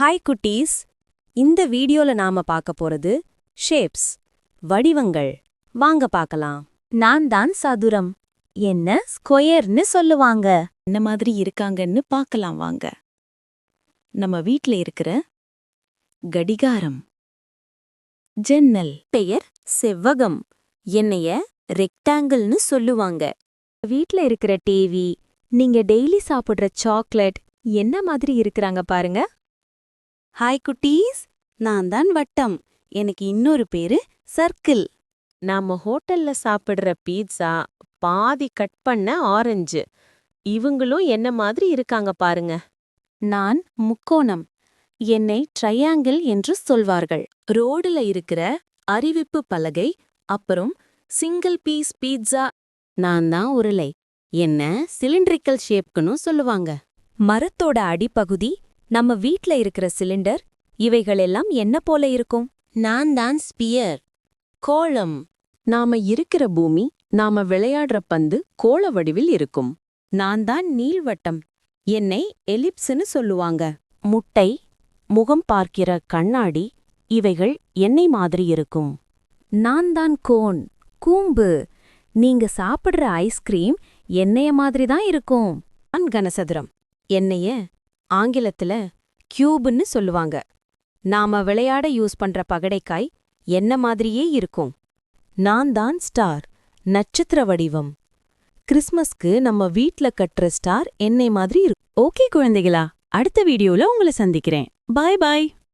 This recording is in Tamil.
ஹாய் குட்டீஸ். இந்த வீடியோல நாம பார்க்க போறது ஷேப்ஸ் வடிவங்கள். வாங்க பார்க்கலாம். நான் தான் சதுரம். என்ன ஸ்கொயர்னு சொல்லுவாங்க. என்ன மாதிரி இருக்காங்கன்னு பார்க்கலாம் வாங்க. நம்ம வீட்ல இருக்கிற கடிகாரம். ஜன்னல். பெயர் செவ்வகம். என்னைய ரெக்டாங்கிள்னு சொல்லுவாங்க. வீட்ல இருக்கிற டிவி நீங்க டெய்லி சாப்பிடுற சாக்லேட் என்ன மாதிரி இருக்கிறாங்க பாருங்க. ஹாய் குட்டீஸ். நான் தான் வட்டம். எனக்கு இன்னொரு பேரு சர்க்கிள். நாம ஹோட்டல்ல சாப்பிடுற பீட்சா பாதி கட் பண்ண ஆரஞ்சு. இவங்களும் என்ன மாதிரி இருக்காங்க பாருங்க. நான் முக்கோணம். என்னை ட்ரையாங்கிள் என்று சொல்வார்கள். ரோடுல இருக்கிற அறிவிப்பு பலகை அப்புறம் சிங்கிள் பீஸ் பீட்சா நான் தான் உருளை. என்ன சிலிண்ட்ரிக்கல் ஷேப்க்குன்னு சொல்லுவாங்க. மரத்தோட அடிப்பகுதி நம்ம வீட்ல இருக்கிற சிலிண்டர் இவைகளெல்லாம் என்ன போல இருக்கும்? நான் தான் ஸ்பியர். கோளம். நாம இருக்கிற பூமி நாம விளையாடுற பந்து கோள வடிவில் இருக்கும். நான் தான் நீள்வட்டம். என்னை எலிப்ஸ்னு சொல்லுவாங்க. முட்டை முகம் பார்க்கிற கண்ணாடி இவைகள் என்னை மாதிரி இருக்கும். நான் தான் கோன். கூம்பு. நீங்க சாப்பிடுற ஐஸ்கிரீம் என்னைய மாதிரி தான் இருக்கும். நான் கனசதுரம். என்னைய ஆங்கிலத்துல கியூப்னு சொல்லுவாங்க. நாம விளையாட யூஸ் பண்ற பகடைக்காய் என்ன மாதிரியே இருக்கும்? நான் தான் ஸ்டார் நட்சத்திர வடிவம். கிறிஸ்மஸ்க்கு நம்ம வீட்ல கட்டுற ஸ்டார் என்னை மாதிரி இருக்கும் ஓகே குழந்தைகளா அடுத்த வீடியோல உங்களை சந்திக்கிறேன். பாய் பாய்.